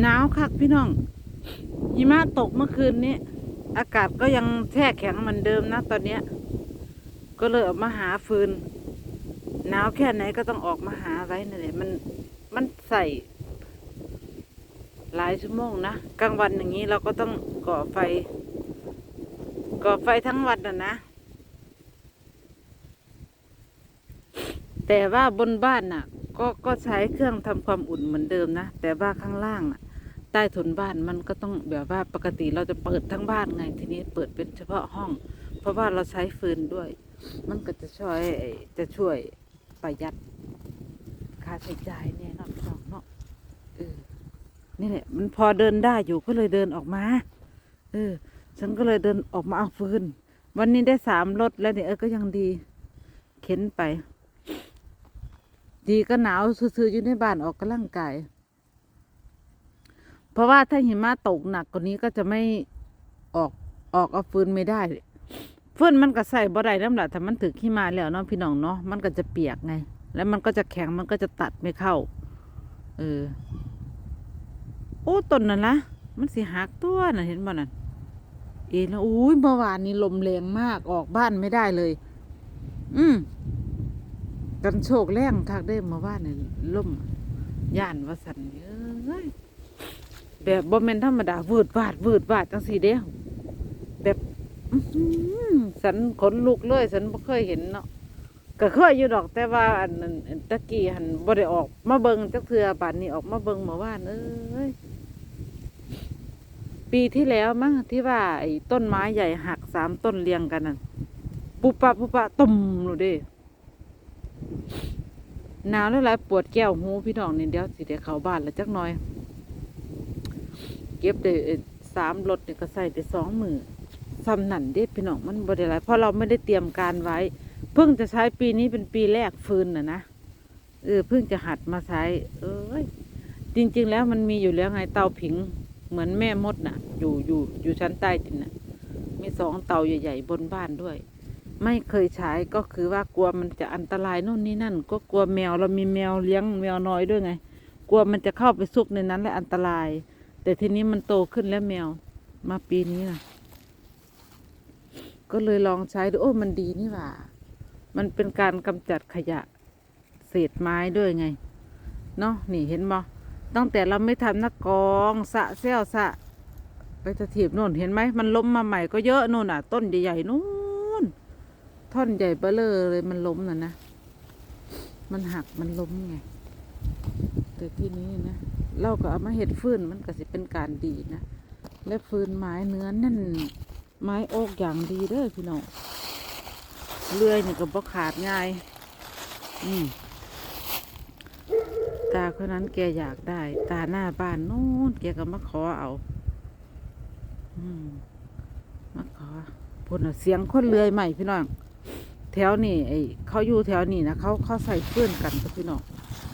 หนาวคักพี่น้องหิมะตกเมื่อคืนนี้ อากาศก็ยังแช่แข็งเหมือนเดิมนะตอนเนี้ย ก็เลยออกมาหาฟืน หนาวแค่ไหนก็ต้องออกมาหาไว้นั่นแหละมันมันใส่ หลายชั่วโมงนะกลางวันอย่างนี้เราก็ต้องก่อไฟ ก่อไฟทั้งวันนะนะ แต่ว่าบนบ้านน่ะ ก็ก็ใช้เครื่องทำความอุ่นเหมือนเดิมนะ แต่ว่าข้างล่างใต้ถุนบ้านมันก็ต้องแบบว่าปกติเราจะเปิดทั้งบ้านไงทีนี้เปิดเป็นเฉพาะห้อง เพราะว่าเราใช้ฟืนด้วย มันก็จะช่วยจะช่วยประหยัดค่าใช้จ่ายเนี่ยนาะพี่น้องเนาะเออนี่แหละมันพอเดินได้อยู่ก็เลยเดินออกมา เออ ฉันก็เลยเดินออกมาเอาฟืน วันนี้ได้สามรถแล้วเนี่ยเออก็ยังดี เข็นไป ดีก็หนาวซื่อๆอยู่ในบ้านออกกำลังกาย เพราะว่าถ้าหิมะตกหนักกว่านี้ก็จะไม่ออกออกเอาฟืนไม่ได้ฟืนมันก็ใส่บ่ได้น้ำหละถ้ามันถึกขี้มาแล้วเนาะพี่น้องเนาะมันก็จะเปียกไง แล้วมันก็จะแข็งมันก็จะตัดไม่เข้า เออ โอ้ต้นนั่นละมันสิหักตัวน่ะเห็นบ่นั่นเอ็นแล้วอุ้ยเมื่อวานนี้ลมแรงมากออกบ้านไม่ได้เลย อืม กันโชคแรงคักได้เมื่านนี่ลมย่านว่าสันเอ้ยแบบบ่แม่นธรรมดาวืดวาดวืดวาดจังสีเด้แบบสันขนลุกเลยสันบ่เคยเห็นเนาะก็เคยอยู่ดอกแต่ว่าอันตะกี้หันบ่ได้ออก มาเบิงจักเทือป่านนี้ออกมาเบิงเมื่อวานเอ้ยปีที่แล้วมั้งที่ว่าไอ้ต้นไม้ใหญ่หักสามต้นเรียงกันน่ะปุบปะปุบปะตุ่มหนูเด้ หนาวแล้วหลายปวดแก้วหูพี่น้องนี่เดี๋ยวสิเดี๋ยวเขาบ้านแล้วจักหน่อย เก็บได้สามรถเนี่ยก็ใส่ได้สองมือซ้ำนันเด้พี่น้องมันบ่ได้หายเพราะเราไม่ได้เตรียมการไว้ เพิ่งจะใช้ปีนี้เป็นปีแรกฟืนน่ะนะเออเพิ่งจะหัดมาใช้ เอ้ยจริง ๆ แล้วมันมีอยู่แล้วไงเตาผิงเหมือนแม่มดน่ะ อยู่อยู่อยู่ชั้นใต้ดินน่ะ มีสองเตาใหญ่ ๆ บนบ้านด้วย ไม่เคยใช้ก็คือว่ากลัวมันจะอันตรายโน่นนี่นั่น ก็กลัวแมวเรามีแมวเลี้ยงแมวน้อยด้วยไง กลัวมันจะเข้าไปซุกในนั้นและอันตราย แต่ทีนี้มันโตขึ้นแล้วแมวมาปีนี้นะก็เลยลองใช้ดูโอ้มันดีนี่หว่า มันเป็นการกำจัดขยะเศษไม้ด้วยไงเนาะนี่เห็นบ่ตั้งแต่เราไม่ทำนักกองสะเซลสะไปตะถีบโน่นเห็นไหมมันล้มมาใหม่ก็เยอะโน่นอะ ต้นใหญ่ๆนู่น ท่อนใหญ่เบ้อเลอเลยมันล้มน่ะนะ มันหักมันล้มไง แต่ที่นี้นะ เราก็เอามาเห็ดฟืนมันก็สิเป็นการดีนะ และฟืนไม้เนื้อนั่น ไม้โอกอย่างดีเด้อพี่น้อง เลื่อยนี่ก็บ่ขาดง่าย อืมตาคนนั้นแกอยากได้ ตาหน้าบ้านนู้นแกก็มาขอเอา อืมมาขอพูดเสียงคนเลื่อยใหม่พี่น้อง แถวนี่ไอ้เขาอยู่แถวนี่นะเขาเขาใส่ฟืนกันกับพี่น้อง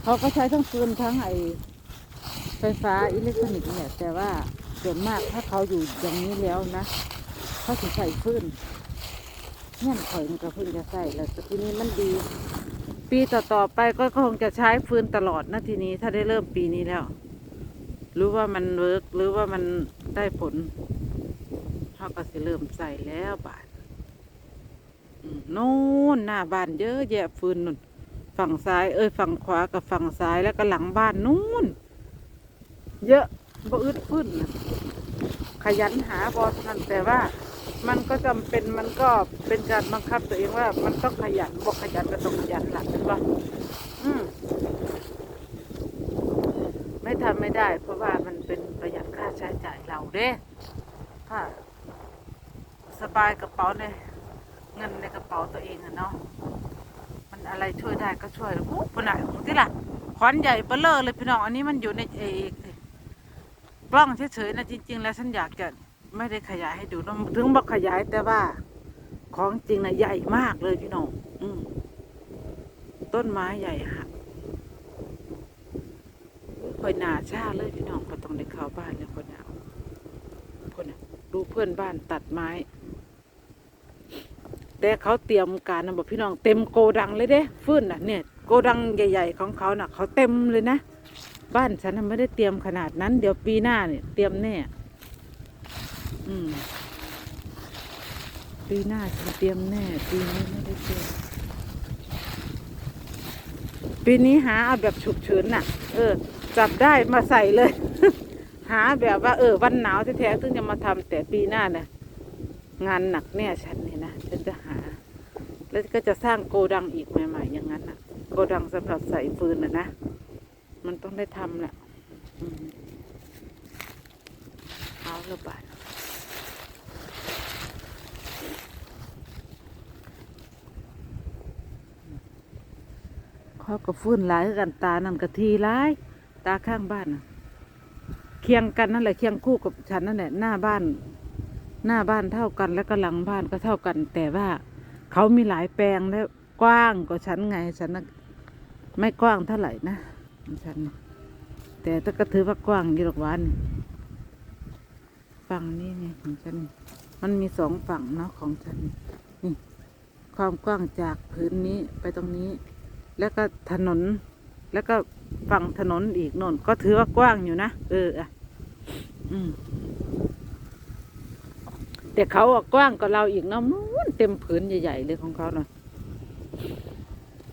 เขาก็ใช้ทั้งฟืนทั้งไอ้ไฟฟ้าอิเล็กทรอนิกส์เนี่ยแต่ว่าส่วนมากถ้าเขาอยู่อย่างนี้แล้วนะเขาถึงใส่ฟืนเงี้ยข่อยมันก็เพิ่งจะใส่แล้วทีนี้มันดี ปีต่อๆไปก็คงจะใช้ฟืนตลอดนะทีนี้ถ้าได้เริ่มปีนี้แล้วรู้ว่ามันเวิร์กหรือว่ามันได้ผลเขาก็จะเริ่มใส่แล้วบาท โน่นหน้าบ้านเยอะแยะฟืนนู่น ฝั่งซ้ายเอ้ยฝั่งขวากับฝั่งซ้ายแล้วก็หลังบ้านนู่น เยอะบ่อึดฟืนนะขยันหาบอสนั่นแต่ว่ามันก็จำเป็นมันก็เป็นการบังคับตัวเองว่า มันต้องขยันบอกขยันก็ต้องขยันหลักเป็นว่าอืมไม่ทำไม่ได้ เพราะว่ามันเป็นประหยัดค่าใช้จ่ายเราเด้ถ้าสบายกระเป๋าใน เงินในกระเป๋าตัวเองอะเนาะมันอะไรช่วยได้ก็ช่วยโอ้ปนไหนที่ล่ะขอนใหญ่เบ้อเลอเลยพี่น้องอันนี้มันอยู่ในเอกกล้องเฉยๆนะจริง ๆ แล้วฉันอยากจะไม่ได้ขยายให้ดูนะถึงบอกขยายแต่ว่า ของจริงนะใหญ่มากเลยพี่น้องอืมต้นไม้ใหญ่หักคอยหนาชาเลยพี่น้องก็ต้องได้เข้าบ้านแล้วคนหนาวคนน่ะดูเพื่อนบ้านตัดไม้ แต่เขาเตรียมการนะบอกพี่น้องเต็มโกดังเลยเด้ฟื้นน่ะเนี่ยโกดังใหญ่ ๆ ของเขาน่ะ เขาเต็มเลยนะ บ้านฉันไม่ได้เตรียมขนาดนั้น เดี๋ยวปีหน้าเนี่ยเตรียมแน่อืมปีหน้าฉันเตรียมแน่ปีนี้ไม่ได้เตรียมปีนี้หาเอาแบบฉุกเฉินน่ะ เออ จับได้มาใส่เลย หาแบบว่า เออ วันหนาวแท้ๆถึงจะมาทำแต่ปีหน้าเนี่ย งานหนักแน่ฉันนี่นะฉันจะหา แล้วก็จะสร้างโกดังอีกใหม่ ๆ อย่างนั้นน่ะ โกดังสำหรับใส่ฟืนนะนะ มันต้องได้ทำแหละเอาละบาดเขาก็ฟื้นหลายกันตานั่นกะทีร้าย ตาข้างบ้านนะเคียงกันนั่นแหละเคียงคู่กับฉันนั่นแหละหน้าบ้าน หน้าบ้านเท่ากันแล้วก็หลังบ้านก็เท่ากัน แต่ว่าเขามีหลายแปลงแล้วกว้างกว่าฉันไงฉันไม่กว้างเท่าไหร่นะฉันแต่ก็ถือว่ากว้างอยู่หรอกวานฝั่งนี้ไงของฉันมันมีสองฝั่งเนาะของฉันนี่นี่ความกว้างจากพื้นนี้ไปตรงนี้ แล้วก็ถนน แล้วก็ฝั่งถนนอีกโน่นก็ถือว่ากว้างอยู่นะเอออะอืม แต่เขาอกว้างกว่าเราอีกเนาะนู้นเต็มผืนใหญ่ๆเลยของเขาเนาะ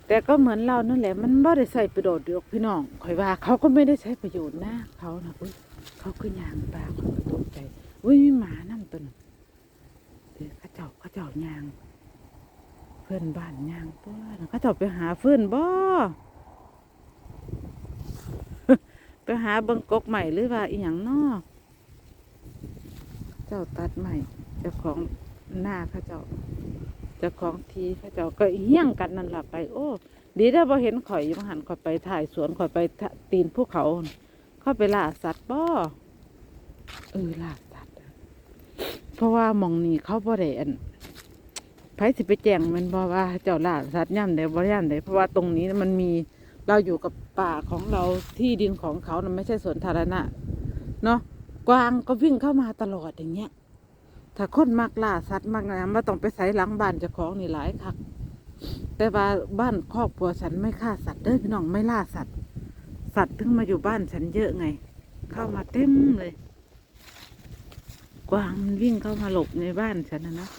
แต่ก็เหมือนเรานั่นแหละ มันไม่ได้ใส่ประโยชน์หรอกพี่น้องคอยว่า เขาก็ไม่ได้ใช้ประโยชน์นะเขานะอุ้ยเขาก็ยางปลาเขาตกใจอุ้ยมีหมานั่นตัวนึงเดี๋ยวเขาเจ้าเขาเจ้ายาง เพื่อนบ้านยางตัวเขาเจ้าไปหาเพื่อนบ่ไปหาเบิงกกใหม่หรือว่าอีหยังนอเจ้าตัดใหม่ จ้าของหน้าข้าเจ้าเจ้าของทีข้าเจ้าก็เฮี้ยงกันนั่นแหละไป โอ้ ดีถ้าพอเห็นข่อยอยู่หันข่อยไปถ่ายสวนข่อยไปตีนภูเขาเข้าไปล่าสัตว์บ่เออล่าสัตว์เพราะว่ามองนี้เขาบ่ได้อันไผสิไปแจ้งมันบ่ว่าเจ้าล่าสัตว์ย่ำใดบ่ย่ำใดเพราะว่าตรงนี้มันมีเราอยู่กับป่าของเราที่ดินของเขานะไม่ใช่สวนธารณะเนาะกวางก็วิ่งเข้ามาตลอดอย่างเงี้ย ถ้าคนมักล่าสัตว์มักนะมาต้องไปใส่หลังบ้านเจ้าของนี่หลายคักแต่ว่าบ้านครอบครัวฉันไม่ฆ่าสัตว์เด้อพี่น้องไม่ล่าสัตว์ สัตว์ถึงมาอยู่บ้านฉันเยอะไง เข้ามาเต็มเลย กวางมันวิ่งเข้ามาหลบในบ้านฉันนะนะ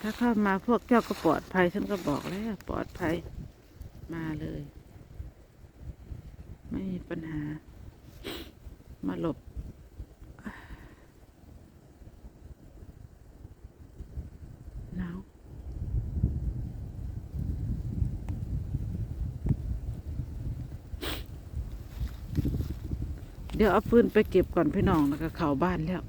ถ้าเข้ามาพวกเจ้าก็ปลอดภัยฉันก็บอกแล้วปลอดภัยมาเลย ไม่มีปัญหา มาหลบ หนาวเดี๋ยวเอาปืนไปเก็บก่อนพี่น้องแล้วก็เข้าบ้านแล้ว